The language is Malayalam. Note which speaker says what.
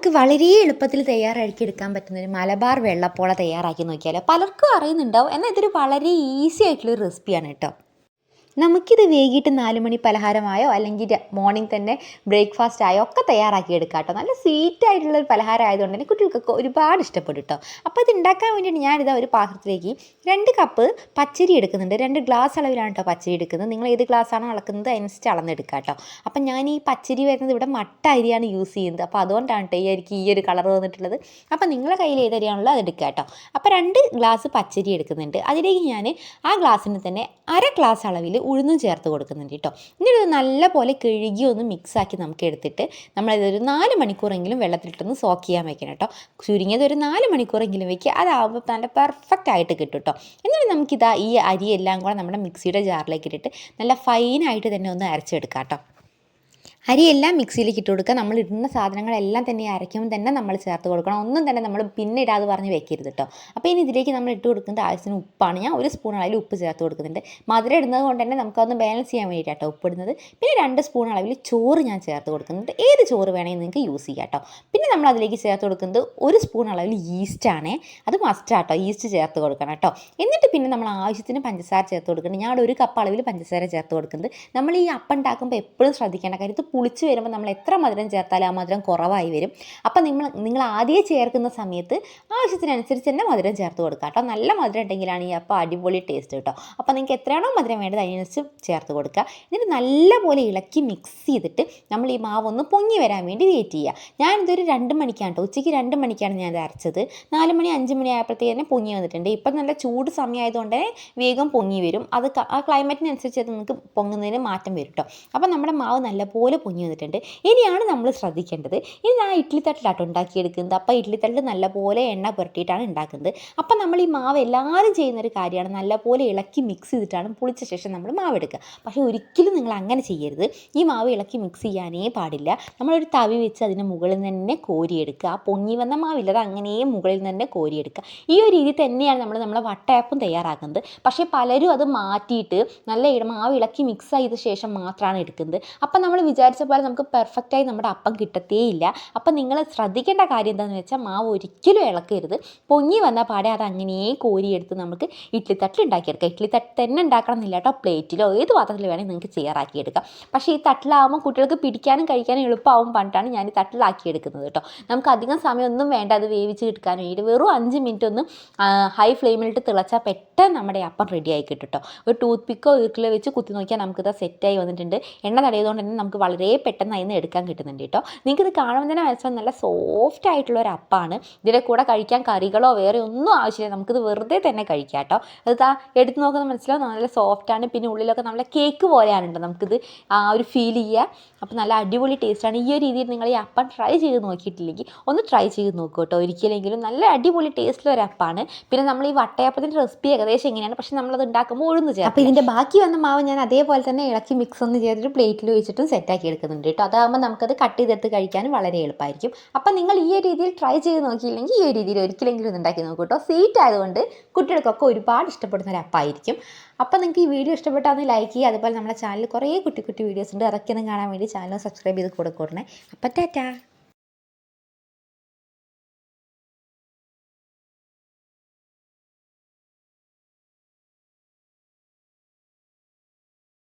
Speaker 1: നമുക്ക് വളരെ എളുപ്പത്തിൽ തയ്യാറാക്കി എടുക്കാൻ പറ്റുന്ന ഒരു മലബാർ വെള്ളപ്പോള തയ്യാറാക്കി നോക്കിയാലോ? പലർക്കും അറിയുന്നുണ്ടാവും. എന്നാൽ ഇതൊരു വളരെ ഈസി ആയിട്ടുള്ളൊരു റെസിപ്പിയാണ് കേട്ടോ. നമുക്കിത് വൈകിട്ട് നാല് മണി പലഹാരമായോ അല്ലെങ്കിൽ മോർണിംഗ് തന്നെ ബ്രേക്ക്ഫാസ്റ്റ് ആയോ ഒക്കെ തയ്യാറാക്കി എടുക്കാം കേട്ടോ നല്ല സ്വീറ്റ് ആയിട്ടുള്ള ഒരു പലഹാരം ആയതുകൊണ്ട് തന്നെ കുട്ടികൾക്കൊക്കെ ഒരുപാട് ഇഷ്ടപ്പെടും കേട്ടോ അപ്പോൾ ഇത് ഉണ്ടാക്കാൻ വേണ്ടിയിട്ട് ഞാനിതാ ഒരു പാത്രത്തിലേക്ക് രണ്ട് കപ്പ് പച്ചരി എടുക്കുന്നുണ്ട്. രണ്ട് ഗ്ലാസ് അളവിലാണ് കേട്ടോ പച്ചരി എടുക്കുന്നത്. നിങ്ങൾ ഏത് ഗ്ലാസ്സാണോ അളക്കുന്നത് അതിനനുസരിച്ച് അളന്നെടുക്കുക കേട്ടോ അപ്പം ഞാൻ ഈ പച്ചരി വരുന്നത് ഇവിടെ മട്ട അരിയാണ് യൂസ് ചെയ്യുന്നത്. അപ്പോൾ അതുകൊണ്ടാണ് കേട്ടോ ഈ അരിക്ക് ഈ ഒരു കളർ വന്നിട്ടുള്ളത്. അപ്പം നിങ്ങളുടെ കയ്യിൽ ഏത് അരിയാണല്ലോ അത് എടുക്കുക കേട്ടോ അപ്പോൾ രണ്ട് ഗ്ലാസ് പച്ചരി എടുക്കുന്നുണ്ട്. അതിലേക്ക് ഞാൻ ആ ഗ്ലാസ്സിന് തന്നെ അര ഗ്ലാസ് അളവിൽ ഉഴുന്നും ചേർത്ത് കൊടുക്കുന്നുണ്ട് കേട്ടോ. എന്നിട്ട് ഇത് നല്ലപോലെ കഴുകി ഒന്ന് മിക്സാക്കി നമുക്ക് എടുത്തിട്ട് നമ്മളിതൊരു നാല് മണിക്കൂറെങ്കിലും വെള്ളത്തിലിട്ടൊന്ന് സോക്ക് ചെയ്യാൻ വെക്കണം കേട്ടോ. ചുരുങ്ങിയത് ഒരു നാല് മണിക്കൂറെങ്കിലും വെക്കുക. അതാവുമ്പോൾ നല്ല പെർഫെക്റ്റ് ആയിട്ട് കിട്ടും കേട്ടോ. എന്നിട്ട് നമുക്കിതാ ഈ അരിയെല്ലാം കൂടെ നമ്മുടെ മിക്സിയുടെ ജാറിലേക്ക് ഇട്ടിട്ട് നല്ല ഫൈനായിട്ട് തന്നെ ഒന്ന് അരച്ചെടുക്കാം കേട്ടോ. അരിയെല്ലാം മിക്സിയിലേക്ക് ഇട്ട് കൊടുക്കുക. നമ്മൾ ഇടുന്ന സാധനങ്ങളെല്ലാം തന്നെ അരയ്ക്കുമ്പോൾ തന്നെ നമ്മൾ ചേർത്ത് കൊടുക്കണം. ഒന്നും തന്നെ നമ്മൾ പിന്നെ ഇടാതെ പറഞ്ഞ് വെക്കരുത് കേട്ടോ. അപ്പോൾ ഇനി ഇതിലേക്ക് നമ്മൾ ഇട്ട് കൊടുക്കുന്നത് ആവശ്യത്തിന് ഉപ്പാണ്. ഞാൻ ഒരു സ്പൂൺ അളവിൽ ഉപ്പ് ചേർത്ത് കൊടുക്കുന്നുണ്ട്. മധുരം ഇടുന്നത് കൊണ്ട് തന്നെ നമുക്കതൊന്ന് ബാലൻസ് ചെയ്യാൻ വേണ്ടിയിട്ടാട്ടോ ഉപ്പ് ഇടുന്നത്. പിന്നെ രണ്ട് സ്പൂൺ അളവിൽ ചോറ് ഞാൻ ചേർത്ത് കൊടുക്കുന്നുണ്ട്. ഏത് ചോറ് വേണമെങ്കിൽ നിങ്ങൾക്ക് യൂസ് ചെയ്യാം കേട്ടോ. പിന്നെ നമ്മൾ അതിലേക്ക് ചേർത്ത് കൊടുക്കുന്നത് ഒരു സ്പൂൺ അളവിൽ ഈസ്റ്റാണ് അത് മസ്റ്റ് ആട്ടോ ഈസ്റ്റ് ചേർത്ത് കൊടുക്കണം കേട്ടോ. എന്നിട്ട് പിന്നെ നമ്മൾ ആവശ്യത്തിന് പഞ്ചസാര ചേർത്ത് കൊടുക്കുന്നുണ്ട്. ഞാൻ ഒരു കപ്പ് അളവിൽ പഞ്ചസാര ചേർത്ത് കൊടുക്കുന്നത് നമ്മൾ ഈ അപ്പം ഉണ്ടാക്കുമ്പോൾ എപ്പോഴും ശ്രദ്ധിക്കേണ്ട കാര്യം ഇത് പുളിച്ച് വരുമ്പോൾ നമ്മൾ എത്ര മധുരം ചേർത്താലും ആ മധുരം കുറവായി വരും. അപ്പം നിങ്ങൾ നിങ്ങൾ ആദ്യം ചേർക്കുന്ന സമയത്ത് ആവശ്യത്തിനനുസരിച്ച് തന്നെ മധുരം ചേർത്ത് കൊടുക്കുക കേട്ടോ. നല്ല മധുരം ഉണ്ടെങ്കിലാണ് ഈ അപ്പം അടിപൊളി ടേസ്റ്റ് കേട്ടോ. അപ്പോൾ നിങ്ങൾക്ക് എത്രയാണോ മധുരം വേണ്ടത് അതിനനുസരിച്ച് ചേർത്ത് കൊടുക്കുക. എന്നിട്ട് നല്ലപോലെ ഇളക്കി മിക്സ് ചെയ്തിട്ട് നമ്മൾ ഈ മാവ് ഒന്ന് പൊങ്ങി വരാൻ വേണ്ടി വെയിറ്റ് ചെയ്യുക. ഞാനിതൊരു രണ്ട് മണിക്കാണ് കേട്ടോ. ഉച്ചയ്ക്ക് രണ്ട് മണിക്കാണ് ഞാൻ ഇത് അരച്ചത്. നാല് മണി അഞ്ച് മണി ആയപ്പോഴത്തേക്ക് തന്നെ പൊങ്ങി വന്നിട്ടുണ്ട്. ഇപ്പം നല്ല ചൂട് സമയമായതുകൊണ്ട് തന്നെ വേഗം പൊങ്ങി വരും. അത് ആ ക്ലൈമറ്റിനനുസരിച്ച് അത് നിങ്ങൾക്ക് പൊങ്ങുന്നതിന് മാറ്റം വരും കേട്ടോ. അപ്പം നമ്മുടെ മാവ് നല്ലപോലെ പൊങ്ങി വന്നിട്ടുണ്ട്. ഇനിയാണ് നമ്മൾ ശ്രദ്ധിക്കേണ്ടത്. ഇനി ഞാൻ ഇഡ്ഡലി തട്ടിലാട്ടോ ഉണ്ടാക്കിയെടുക്കുന്നത്. അപ്പോൾ ഇഡ്ഡലി തട്ടിൽ നല്ലപോലെ എണ്ണ പുരട്ടിയിട്ടാണ് ഉണ്ടാക്കുന്നത്. അപ്പം നമ്മൾ ഈ മാവ് എല്ലാവരും ചെയ്യുന്നൊരു കാര്യമാണ്. നല്ലപോലെ ഇളക്കി മിക്സ് ചെയ്തിട്ടാണ് പുളിച്ച ശേഷം നമ്മൾ മാവ് എടുക്കുക. പക്ഷേ ഒരിക്കലും നിങ്ങൾ അങ്ങനെ ചെയ്യരുത്. ഈ മാവ് ഇളക്കി മിക്സ് ചെയ്യാനേ പാടില്ല. നമ്മളൊരു തവി വെച്ച് അതിന് മുകളിൽ തന്നെ കോരിയെടുക്കുക. ആ പൊങ്ങി വന്ന മാവില്ല അത് അങ്ങനെ മുകളിൽ തന്നെ കോരിയെടുക്കുക. ഈ ഒരു രീതി തന്നെയാണ് നമ്മൾ നമ്മളെ വട്ടയപ്പം തയ്യാറാക്കുന്നത്. പക്ഷേ പലരും അത് മാറ്റിയിട്ട് നല്ല മാവ് ഇളക്കി മിക്സ് ചെയ്ത ശേഷം മാത്രമാണ് എടുക്കുന്നത്. അപ്പം നമ്മൾ വിചാരിച്ച പോലെ നമുക്ക് പെർഫെക്റ്റായി നമ്മുടെ അപ്പം കിട്ടത്തേയില്ല. അപ്പം നിങ്ങൾ ശ്രദ്ധിക്കേണ്ട കാര്യം എന്താണെന്ന് വെച്ചാൽ മാവ് ഒരിക്കലും ഇളക്കരുത്. പൊങ്ങി വന്ന പാടെ അത് അങ്ങനെ കോരിയെടുത്ത് നമുക്ക് ഇഡ്ഡലി തട്ടിൽ ഉണ്ടാക്കിയെടുക്കാം. ഇഡ്ഡലി തട്ട് തന്നെ ഉണ്ടാക്കണം എന്നില്ല കേട്ടോ. പ്ലേറ്റിലോ ഏത് പാത്രത്തിൽ വേണമെങ്കിൽ നിങ്ങൾക്ക് ചെയറാക്കിയെടുക്കാം പക്ഷേ ഈ തട്ടിലാവുമ്പോൾ കുട്ടികൾക്ക് പിടിക്കാനും കഴിക്കാനും എളുപ്പമാവും പണ്ടാണ് ഞാൻ ഈ തട്ടിലാക്കി എടുക്കുന്നത് കേട്ടോ. നമുക്ക് അധികം സമയമൊന്നും വേണ്ട. അത് വേവിച്ച് എടുക്കാൻ വേണ്ടി വെറും അഞ്ച് മിനിറ്റ് ഒന്ന് ഹൈ ഫ്ലെയിമിലിട്ട് തിളച്ചാൽ പെട്ടെന്ന് നമ്മുടെ അപ്പം റെഡി ആയി കിട്ടും കേട്ടോ. ഒരു ടൂത്ത് പിക്കോ ഈർക്കിലോ വെച്ച് കുത്തി നോക്കിയാൽ നമുക്കിത് സെറ്റായി വന്നിട്ടുണ്ട്. എണ്ണ തടയതുകൊണ്ട് തന്നെ നമുക്ക് വളരെ പെട്ടെന്ന് അതിൽ നിന്ന് എടുക്കാൻ കിട്ടുന്നുണ്ട് കേട്ടോ നിങ്ങൾക്കിത് കാണുമ്പോൾ തന്നെ മനസ്സിലാവും നല്ല സോഫ്റ്റ് ആയിട്ടുള്ള ഒരു അപ്പാണ് ഇതിന്റെ കൂടെ കഴിക്കാൻ കറികളോ വേറെ ഒന്നും ആവശ്യമില്ല. നമുക്കിത് വെറുതെ തന്നെ കഴിക്കാം കേട്ടോ അത് ആ എടുത്ത് നോക്കുന്ന മനസ്സിലാവും നല്ല സോഫ്റ്റാണ് പിന്നെ ഉള്ളിലൊക്കെ നമ്മളെ കേക്ക് പോലെയാണ് കേട്ടോ നമുക്കിത് ആ ഒരു ഫീൽ ചെയ്യുക അപ്പോൾ നല്ല അടിപൊളി ടേസ്റ്റാണ് ഈ ഒരു രീതിയിൽ നിങ്ങൾ ഈ അപ്പം ട്രൈ ചെയ്ത് നോക്കിയിട്ടില്ലെങ്കിൽ ഒന്ന് ട്രൈ ചെയ്ത് നോക്കൂ കേട്ടോ ഒരിക്കലെങ്കിലും നല്ല അടിപൊളി ടേസ്റ്റിലുള്ള ഒരു അപ്പാണ് പിന്നെ നമ്മൾ ഈ വട്ടയപ്പത്തിന്റെ റെസിപ്പി ഏകദേശം എങ്ങനെയാണ്? പക്ഷേ നമ്മളത് ഉണ്ടാക്കുമ്പോൾ ഉഴുന്ന് ചേർക്കും അപ്പോൾ ഇതിന്റെ ബാക്കി വന്ന മാവ് ഞാൻ അതേപോലെ തന്നെ ഇളക്കി മിക്സ് ഒന്ന് ചെയ്തിട്ട് പ്ലേറ്റിൽ വെച്ചിട്ടും സെറ്റാക്കി എടുക്കുന്നുണ്ട് കേട്ടോ. അതാകുമ്പോൾ നമുക്കത് കട്ട് ചെയ്തെടുത്ത് കഴിക്കാനും വളരെ എളുപ്പമായിരിക്കും അപ്പം നിങ്ങൾ ഈ ഒരു രീതിയിൽ ട്രൈ ചെയ്ത് നോക്കിയില്ലെങ്കിൽ ഈ ഒരു രീതിയിൽ ഒരിക്കലെങ്കിലും ഉണ്ടാക്കി നോക്കൂ കേട്ടോ. സ്വീറ്റ് ആയതുകൊണ്ട് കുട്ടികൾക്കൊക്കെ ഒരുപാട് ഇഷ്ടപ്പെടുന്ന ഒരു അപ്പായിരിക്കും. അപ്പം നിങ്ങൾക്ക് ഈ വീഡിയോ ഇഷ്ടപ്പെട്ടാൽ ഒന്ന് ലൈക്ക് ചെയ്യുക. അതുപോലെ നമ്മുടെ ചാനലിൽ കുറേ കുട്ടി കുട്ടി വീഡിയോസ് ഉണ്ട്. അതൊക്കെ ഒന്ന് കാണാൻ വേണ്ടി ചാനൽ സബ്സ്ക്രൈബ് ചെയ്ത് കൂടെ അപ്പം ടാറ്റാ.